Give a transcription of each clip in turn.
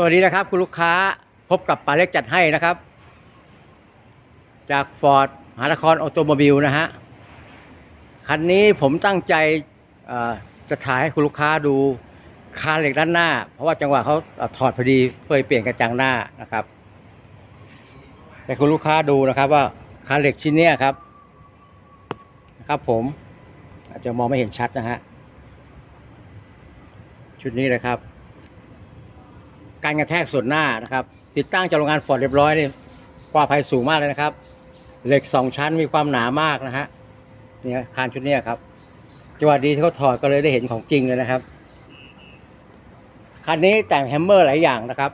สวัสดีนะครับ คุณลูกค้าพบกับป๋าเล็กจัดให้นะครับ จากฟอร์ดมหานครออโตโมบิลนะฮะ คันนี้ผมตั้งใจจะถ่ายให้คุณลูกค้าดูคานเหล็กด้านหน้า เพราะว่าจังหวะเขาถอดพอดีเพื่อเปลี่ยนกระจังหน้านะครับ แต่คุณลูกค้าดูนะครับว่าคานเหล็กชิ้นเนี้ยครับนะครับผมอาจจะมองไม่เห็นชัดนะฮะชุดนี้เลยครับ การกระแทกส่วนหน้านะครับ ติดตั้งจากโรงงานฟอร์ดเรียบร้อยนี่ปลอดภัยสูงมากเลยนะครับ เหล็กสองชั้นมีความหนามากนะฮะเนี่ยคานชุดนี้ครับจังหวะดีที่เขาถอดก็เลยได้เห็นของจริงเลยนะครับคันนี้แต่งแฮมเมอร์หลายอย่างนะครับ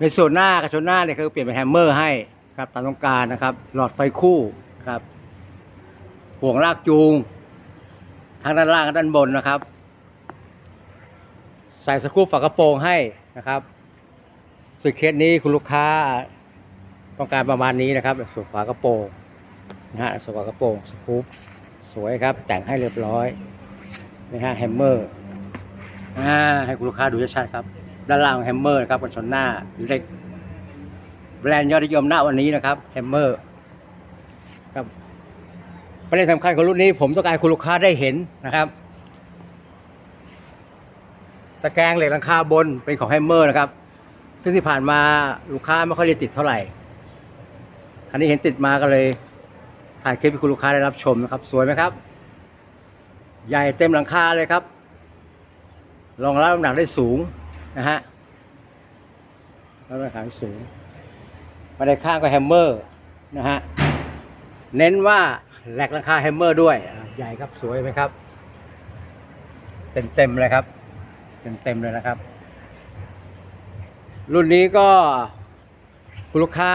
ในส่วนหน้ากับส่วนหน้าเนี่ยคือเปลี่ยนเป็นแฮมเมอร์ให้ครับตามต้องการนะครับ หลอดไฟคู่ครับ ห่วงลากจูง ทั้งด้านล่างและด้านบนนะครับ ใส่สกรูปฝากระโปรงให้นะครับส่วนเคสนี้คุณลูกค้าต้องการประมาณนี้นะครับส่วนฝากระโปรงนะฮะส่วนฝากระโปรงสกรูปสวยครับ แต่งให้เรียบร้อยนะฮะแฮมเมอร์อ่าให้คุณลูกค้าดูชัดๆครับ ด้านล่างแฮมเมอร์นะครับบนชนหน้าเล็กแบรนด์ยอดนิยมหน้าวันนี้นะครับแฮมเมอร์ครับประเด็นสำคัญของรุ่นนี้ผมต้องการคุณลูกค้าได้เห็นนะครับ ตะแกรงเหล็กหลังคาบนเป็นของแฮมเมอร์นะครับ ซึ่งที่ผ่านมาลูกค้าไม่ค่อยได้ติดเท่าไหร่ อันนี้เห็นติดมาก็เลยถ่ายคลิปให้คุณลูกค้าได้รับชมนะครับ สวยไหมครับ ใหญ่เต็มหลังคาเลยครับรองรับน้ำหนักได้สูงนะฮะรับน้ำหนักสูงมาในข้างก็แฮมเมอร์นะฮะ เน้นว่าแหลกหลังคาแฮมเมอร์ด้วย ใหญ่ครับสวยไหมครับ เต็มๆเลยครับ เต็มๆเลยนะครับ รุ่นนี้ก็คุณลูกค้า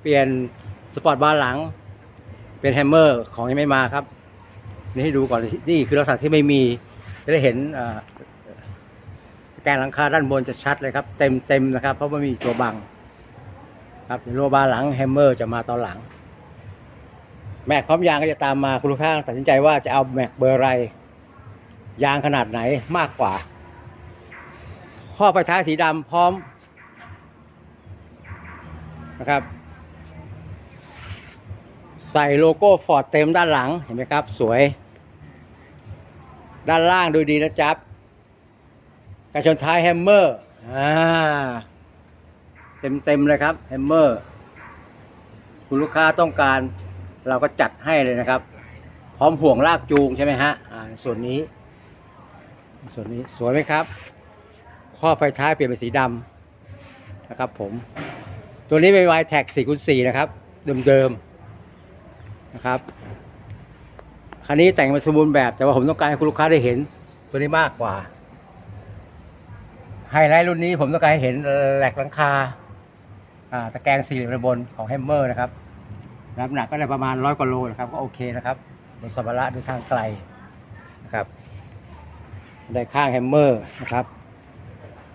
เปลี่ยนสปอร์ตบาร์หลัง เป็นแฮมเมอร์ของยังไม่มาครับ นี่ให้ดูก่อนนี่คือลักษณะที่ไม่มี จะได้เห็นแกนหลังคาด้านบนจะชัดเลยครับ เต็มเต็มนะครับ เพราะว่ามีตัวบัง ครับโลบาร์หลังแฮมเมอร์จะมาตอนหลัง แม็กพร้อมยางก็จะตามมาคุณลูกค้าตัดสินใจว่าจะเอาแม็กเบอร์อะไร ยางขนาดไหนมากกว่า ข้อไฟท้ายสีดำพร้อมนะครับ ใส่โลโก้ฟอร์ดเต็มด้านหลังเห็นไหมครับ สวย ด้านล่างดูดีนะจ๊บกระชนท้ายแฮมเมอร์อ่าเต็มเต็มเลยครับแฮมเมอร์ คุณลูกค้าต้องการเราก็จัดให้เลยนะครับ พร้อมห่วงลากจูงใช่ไหมฮะอ่าส่วนนี้ ส่วนนี้สวยไหมครับ ข้อไฟท้ายเปลี่ยนเป็นสีดำนะครับ ผม ตัวนี้เป็นวายแท็ก4คูณ4นะครับเดิมๆนะครับคันนี้แต่งมาสมบูรณ์แบบแต่ว่าผมต้องการให้คุณลูกค้าได้เห็น ตัวนี้มากกว่าไฮไลท์รุ่นนี้ผมต้องการให้เห็นแหลกหลังคาอ่าตะแกรงสี่เหลี่ยมบนของแฮมเมอร์นะครับน้ำหนักก็ได้ประมาณร้อยกว่าโลนะครับ ก็โอเคนะครับบนสัมภาระเดินทางไกลนะครับ ได้ข้างแฮมเมอร์นะครับ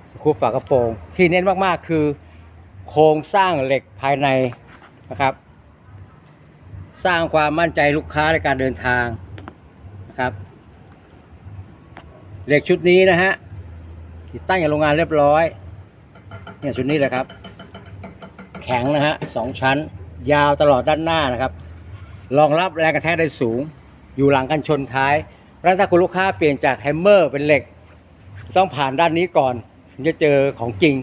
สกูปฝากระโปรง ที่เน้นมากๆคือโครงสร้างเหล็กภายในนะครับ สร้างความมั่นใจลูกค้าในการเดินทางนะครับ เหล็กชุดนี้นะฮะติดตั้งอย่างโรงงานเรียบร้อยเนี่ยชุดนี้เลยครับ แข็งนะฮะสองชั้น ยาวตลอดด้านหน้านะครับรองรับแรงกระแทกได้สูง อยู่หลังกันชนท้าย เพราะฉะนั้นถ้าคุณลูกค้าเปลี่ยนจากแฮมเมอร์เป็นเหล็ก ต้องผ่านด้านนี้ก่อนถึงจะเจอของจริง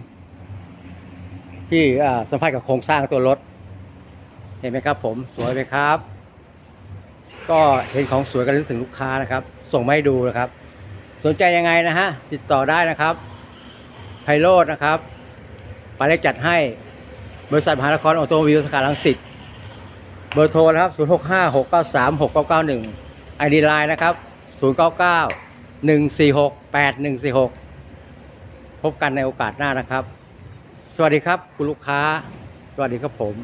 ที่สัมผัสกับโครงสร้างตัวรถ เห็นไหมครับ ผมสวยไหมครับ ก็เห็นของสวยกันรู้ถึงลูกค้านะครับ ส่งมาให้ดูนะครับ สนใจยังไงนะฮะติดต่อได้นะครับไพโรดนะครับไปเล็กจัดให้บริษัทมหานครออโตโมบิลสาขาลังสิตเบอร์โทรนะครับ 0 6 5 6 9 3 6 9 9 1ไอดีไลน์นะครับ 0 9 9 1 4 6 8 1 4 6 พบกันในโอกาสหน้านะครับ สวัสดีครับคุณลูกค้า สวัสดีครับผม